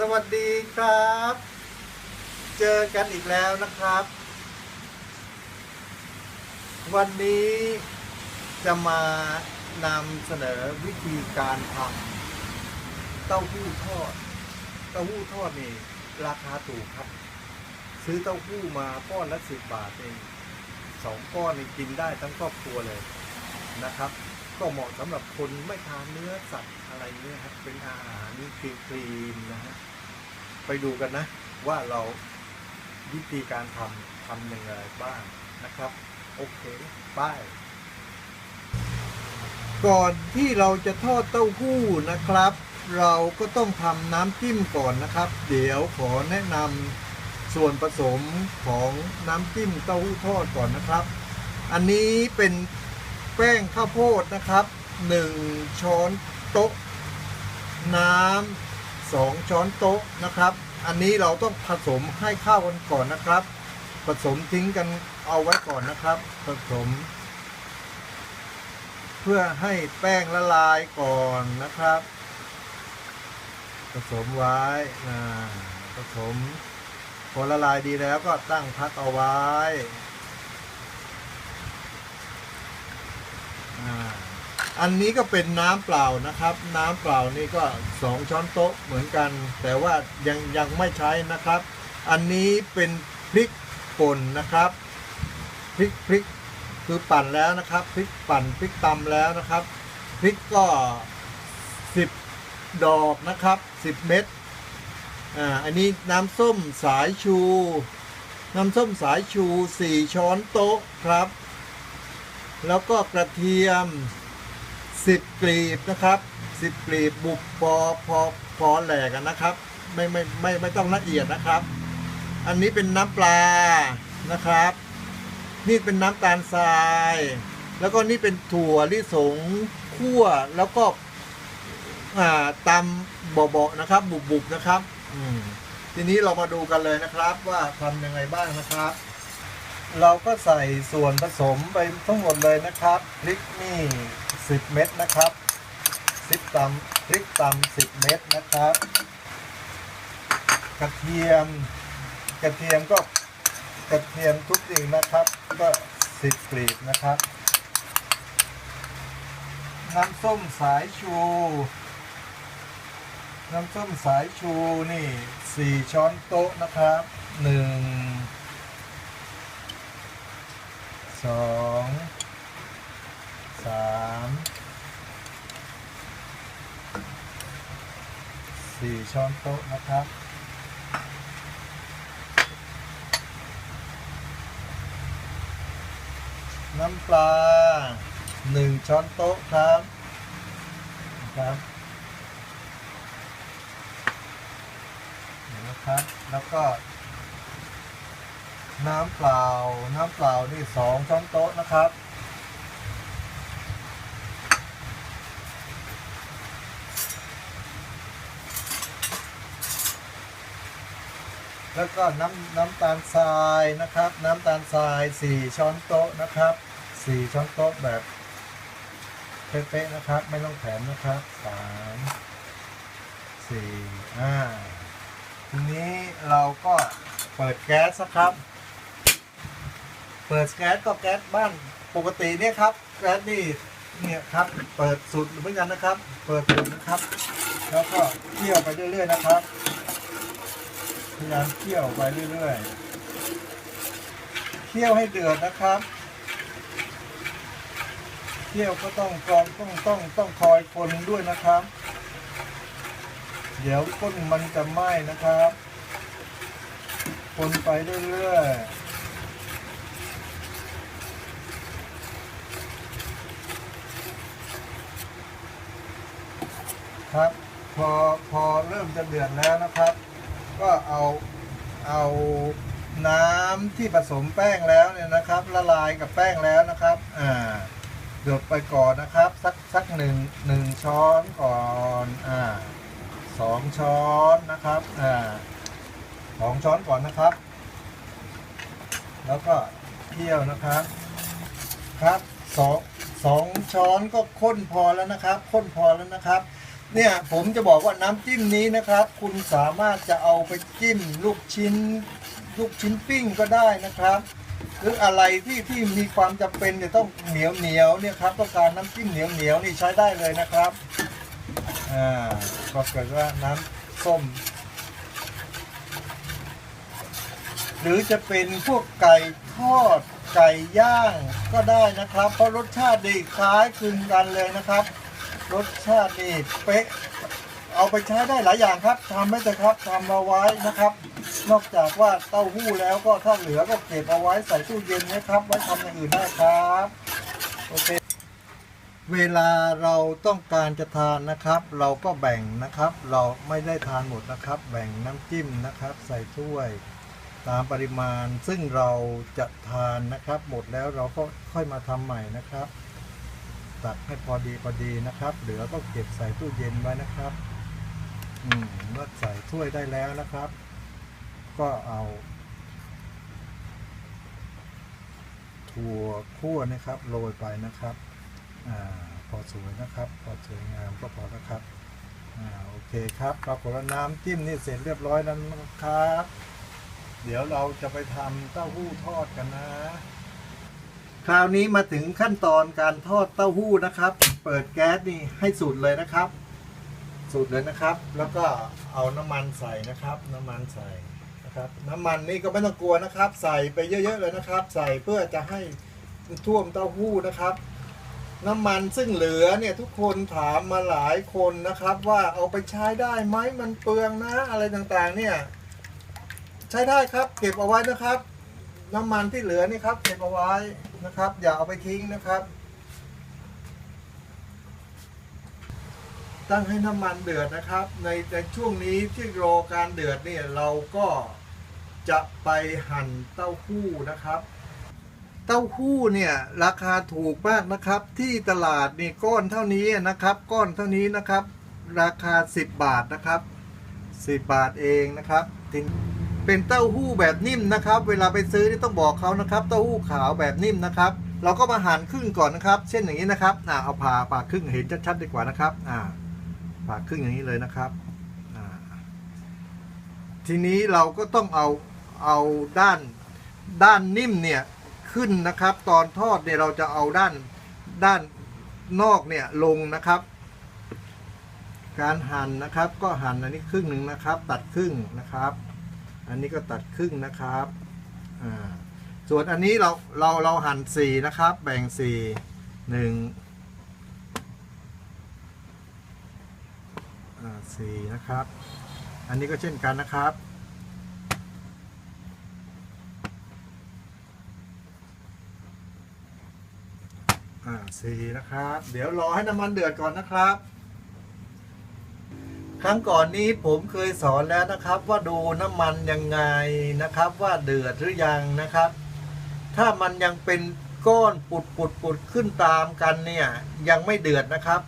สวัสดีครับ เจอกันอีกแล้วนะครับ วันนี้จะมานำเสนอวิธีการทำเต้าหู้ทอด เต้าหู้ทอดนี่ราคาถูกครับ ซื้อเต้าหู้มาก้อนละสิบบาทเองสองก้อนนี่กินได้ทั้งครอบครัวเลยนะครับ ก็เหมาะสำหรับคนไม่ทานเนื้อสัตว์ อะไรเนี่ยครับเป็นอาหารนี่คลีนๆนะฮะไปดูกันนะ ว่าเราวิธีการทำทำยังไงบ้างนะครับ โอเคไปก่อนที่เราจะทอดเต้าหู้นะครับ เราก็ต้องทำน้ำจิ้มก่อนนะครับ เดี๋ยวขอแนะนำส่วนผสมของน้ำจิ้มเต้าหู้ทอดก่อนนะครับ อันนี้เป็นแป้งข้าวโพดนะครับ 1 ช้อนโต๊ะ น้ำสองช้อนโต๊ะนะครับ อันนี้เราต้องผสมให้เข้ากันก่อนนะครับ ผสมทิ้งกันเอาไว้ก่อนนะครับ ผสม เพื่อให้แป้งละลายก่อนนะครับ ผสมไว้นะผสมพอละลายดีแล้วก็ตั้งพักเอาไว้อ่า อันนี้ก็เป็นน้ำเปล่านะครับ น้ำเปล่านี่ก็สองช้อนโต๊ะเหมือนกัน แต่ว่ายังยังไม่ใช้นะครับ อันนี้เป็นพริกป่นนะครับพริกพริกคือปั่นแล้วนะครับพริกปั่นพริกตำแล้วนะครับพริกก็สิบดอกนะครับสิบเม็ดอ่าอันนี้น้ำส้มสายชู น้ำส้มสายชูสี่ช้อนโต๊ะครับ แล้วก็กระเทียม สิบกลีบนะครับสิบกลีบบุบพอพอพอแหลกนะครับ ไม่ไม่ไม่ไม่ต้องละเอียดนะครับ อันนี้เป็นน้ำปลานะครับ นี่เป็นน้ำตาลทราย แล้วก็นี่เป็นถั่วลิสงคั่วแล้วก็อ่าตำเบาๆนะครับ บุบๆนะครับทีนี้เรามาดูกันเลยนะครับว่าทำยังไงบ้างนะครับ เราก็ใส่ส่วนผสมไปทั้งหมดเลยนะครับ พริกนี่ 10 เม็ดนะครับพริกตำพริกตำ10 เม็ดนะครับ กระเทียม กระเทียมก็กระเทียมทุกสิ่งนะครับ ก็10กลีบนะครับ น้ำส้มสายชู น้ำส้มสายชูนี่ 4 ช้อนโต๊ะนะครับ 1 สองสามสี่ช้อนโต๊ะนะครับน้ำปลาหนึ่งช้อนโต๊ะครับนะครับนะครับ แล้วก็ น้ำเปล่า น้ำเปล่านี่สองช้อนโต๊ะนะครับ แล้วก็น้ำน้ำตาลทรายนะครับ น้ำตาลทรายสี่ช้อนโต๊ะนะครับสี่ช้อนโต๊ะแบบเป๊ะๆนะครับ ไม่ต้องแถมนะครับสามสี่ห้าทีนี้เราก็เปิดแก๊สนะครับ เปิดแก๊สก็แก๊สบ้านปกติเนี่ยครับแก๊สนี่เนี่ยครับเปิดสุดเหมือนกันนะครับ เปิดสุดนะครับ แล้วก็เคี่ยวไปเรื่อยๆนะครับพยายามเคี่ยวไปเรื่อยๆเคี่ยวให้เดือดนะครับเคี่ยวก็ต้องกรองต้องต้องต้องคอยคนด้วยนะครับ เดี๋ยวก้นมันจะไหม้นะครับ คนไปเรื่อยๆ ครับ พอพอเริ่มจะเดือดแล้วนะครับ ก็เอาเอาน้ำที่ผสมแป้งแล้วเนี่ยนะครับ ละลายกับแป้งแล้วนะครับอ่าหยดไปก่อนนะครับ สักสักหนึ่งหนึ่งช้อนก่อนอ่าสองช้อนนะครับอ่าสองช้อนก่อนนะครับ แล้วก็เคี่ยวนะครับครับสองสองช้อนก็ข้นพอแล้วนะครับ ข้นพอแล้วนะครับ เนี่ยผมจะบอกว่าน้ำจิ้มนี้นะครับ คุณสามารถจะเอาไปจิ้มลูกชิ้น ลูกชิ้นปิ้งก็ได้นะครับ หรืออะไรที่ที่มีความจำเป็นเนี่ยต้องเหนียวเหนียวเนี่ยครับต้องการน้ำจิ้มเหนียวเหนียวนี่ใช้ได้เลยนะครับอ่าก็เกิดว่าน้ำส้ม หรือจะเป็นพวกไก่ทอดไก่ย่างก็ได้นะครับ เพราะรสชาติดีคล้ายคลึงกันเลยนะครับ รสชาตินี่เป๊ะ เอาไปใช้ได้หลายอย่างครับทำไม่แต่ครับทำเอาไว้นะครับ นอกจากว่าเต้าหู้แล้วก็ถ้าเหลือก็เก็บเอาไว้ใส่ตู้เย็นนะครับ ไว้ทำอย่างอื่นได้ครับโอเคเวลาเราต้องการจะทานนะครับ เราก็แบ่งนะครับ เราไม่ได้ทานหมดนะครับ แบ่งน้ำจิ้มนะครับ ใส่ถ้วย ตามปริมาณซึ่งเราจะทานนะครับ หมดแล้วเราก็ค่อยมาทำใหม่นะครับ ตักให้พอดีพอดีนะครับ เหลือก็เก็บใส่ตู้เย็นไว้นะครับ อืมเมื่อใส่ถ้วยได้แล้วนะครับ ก็เอา ถั่วคั่วนะครับโรยไปนะครับอ่าพอสวยนะครับ พอสวยงามก็พอแล้วครับอ่าโอเคครับปรากฏว่าน้ำจิ้มนี่เสร็จเรียบร้อยแล้วนะครับ เดี๋ยวเราจะไปทำเต้าหู้ทอดกันนะ คราวนี้มาถึงขั้นตอนการทอดเต้าหู้นะครับ เปิดแก๊สนี่ให้สุดเลยนะครับ สุดเลยนะครับ แล้วก็เอาน้ำมันใส่นะครับ น้ำมันใส่นะครับ น้ำมันนี่ก็ไม่ต้องกลัวนะครับ ใส่ไปเยอะๆเลยนะครับ ใส่เพื่อจะให้ท่วมเต้าหู้นะครับ น้ำมันซึ่งเหลือเนี่ยทุกคนถามมาหลายคนนะครับ ว่าเอาไปใช้ได้ไหมมันเปลืองนะอะไรต่างๆ เนี่ย ใช้ได้ครับ เก็บเอาไว้นะครับ น้ำมันที่เหลือนี่ครับ เก็บเอาไว้ นะครับ อย่าเอาไปทิ้งนะครับ ตั้งให้น้ำมันเดือดนะครับ ในในช่วงนี้ที่รอการเดือดเนี่ยเราก็จะไปหั่นเต้าหู้นะครับ เต้าหู้เนี่ยราคาถูกมากนะครับ ที่ตลาดนี่ก้อนเท่านี้นะครับ ก้อนเท่านี้นะครับ ราคา 10 บาทนะครับ 10 บาทเองนะครับถึง เป็นเต้าหู้แบบนิ่มนะครับ เวลาไปซื้อนี่ต้องบอกเขานะครับ เต้าหู้ขาวแบบนิ่มนะครับ เราก็มาหั่นครึ่งก่อนนะครับ เช่นอย่างนี้นะครับอ่าเอาผ่าผ่าครึ่งเห็นชัดๆดีกว่านะครับอ่าผ่าครึ่งอย่างนี้เลยนะครับอ่าทีนี้เราก็ต้องเอาเอาด้านด้านนิ่มเนี่ยขึ้นนะครับ ตอนทอดเนี่ยเราจะเอาด้านด้านนอกเนี่ยลงนะครับ การหั่นนะครับ ก็หั่นอันนี้ครึ่งหนึ่งนะครับ ตัดครึ่งนะครับ อันนี้ก็ตัดครึ่งนะครับอ่าส่วนอันนี้เราเราเราหั่นสี่นะครับ แบ่งสี่หนึ่งสี่นะครับ อันนี้ก็เช่นกันนะครับอ่าสี่นะครับ เดี๋ยวรอให้น้ำมันเดือดก่อนนะครับ ครั้งก่อนนี้ผมเคยสอนแล้วนะครับ ว่าดูน้ำมันยังไงนะครับ ว่าเดือดหรือยังนะครับ ถ้ามันยังเป็นก้อนปุดปุดปุดขึ้นตามกันเนี่ยยังไม่เดือดนะครับ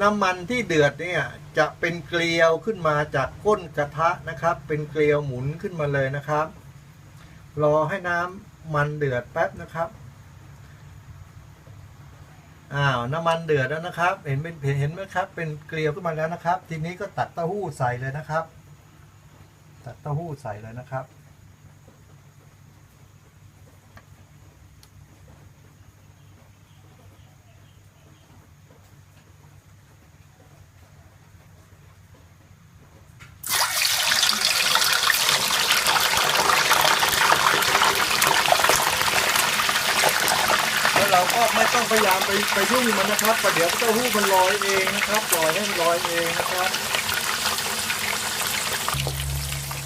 น้ำมันที่เดือดเนี่ยจะเป็นเกลียวขึ้นมาจากก้นกระทะนะครับ เป็นเกลียวหมุนขึ้นมาเลยนะครับ รอให้น้ำมันเดือดแป๊บนะครับ อ้าวน้ำมันเดือดแล้วนะครับ เห็นเป็นเห็นไหมครับ เป็นเกลียวขึ้นมาแล้วนะครับ ทีนี้ก็ตักเต้าหู้ใส่เลยนะครับ ตักเต้าหู้ใส่เลยนะครับ เราก็ไม่ต้องพยายามไปไปยุ่งมันนะครับประเดี๋ยวเต้าหู้มันลอยเองนะครับปล่อยให้มันลอยเองนะครับ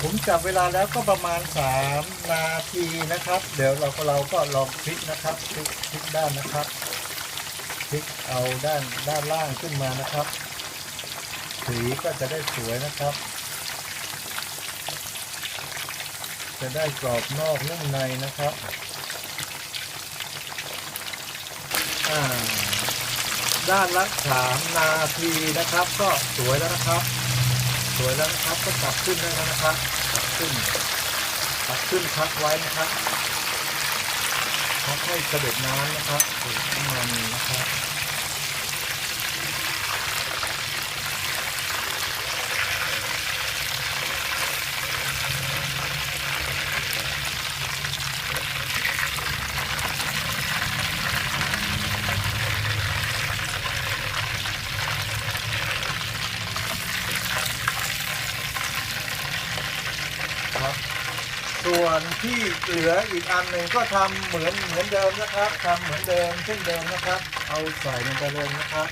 ผมจับเวลาแล้วก็ประมาณ 3 นาทีนะครับ เดี๋ยวเราก็เราก็ลองพลิกนะครับพลิกพลิกด้านนะครับพลิกเอาด้านด้านล่างขึ้นมานะครับสีก็จะได้สวยนะครับ จะได้กรอบนอกนุ่มในนะครับ อ่า ด้านละสามนาทีนะครับ ก็สวยแล้วนะครับ สวยแล้วนะครับก็กลับขึ้นได้แล้วนะครับกลับขึ้นกลับขึ้นพักไว้นะครับพักให้เสด็จน้ำนะครับน้ำมันนะครับ ส่วน ที่เหลืออีกอันหนึ่งก็ทำเหมือนเหมือนเดิมนะครับทำเหมือนเดิมเช่นเดิมนะครับ เอาใส่ลงไปเลยนะครับ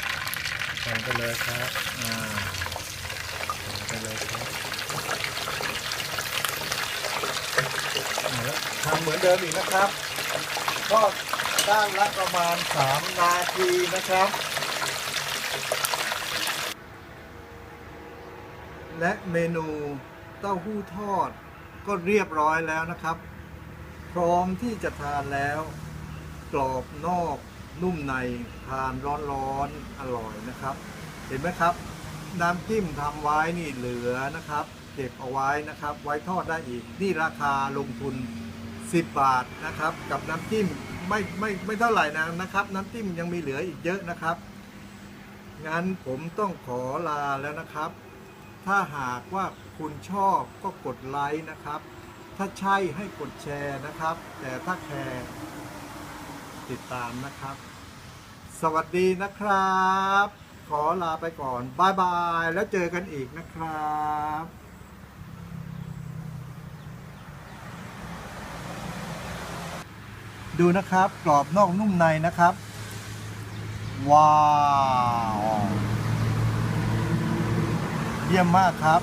ใส่ไปเลยครับอ่าใส่ไปเลยครับทำเหมือนเดิมอีกนะครับทอดด้านละประมาณ 3 นาทีนะครับ และเมนูเต้าหู้ทอดก็เรียบร้อยแล้วนะครับ พร้อมที่จะทานแล้ว กรอบนอกนุ่มในทานร้อนๆอร่อยนะครับ เห็นไหมครับ น้ำจิ้มทำไว้นี่เหลือนะครับ เก็บเอาไว้นะครับ ไว้ทอดได้อีก นี่ราคาลงทุน 10 บาทนะครับ กับน้ำจิ้มไม่ไม่ไม่เท่าไหร่นะนะครับ น้ำจิ้มยังมีเหลืออีกเยอะนะครับ งั้นผมต้องขอลาแล้วนะครับ ถ้าหากว่าคุณชอบก็กดไลค์นะครับ ถ้าใช่ให้กดแชร์นะครับ แต่ถ้าแคร์ติดตามนะครับ สวัสดีนะครับ ขอลาไปก่อน บายบาย แล้วเจอกันอีกนะครับดูนะครับ กรอบนอกนุ่มในนะครับ ว้าว เยี่ยมมากครับ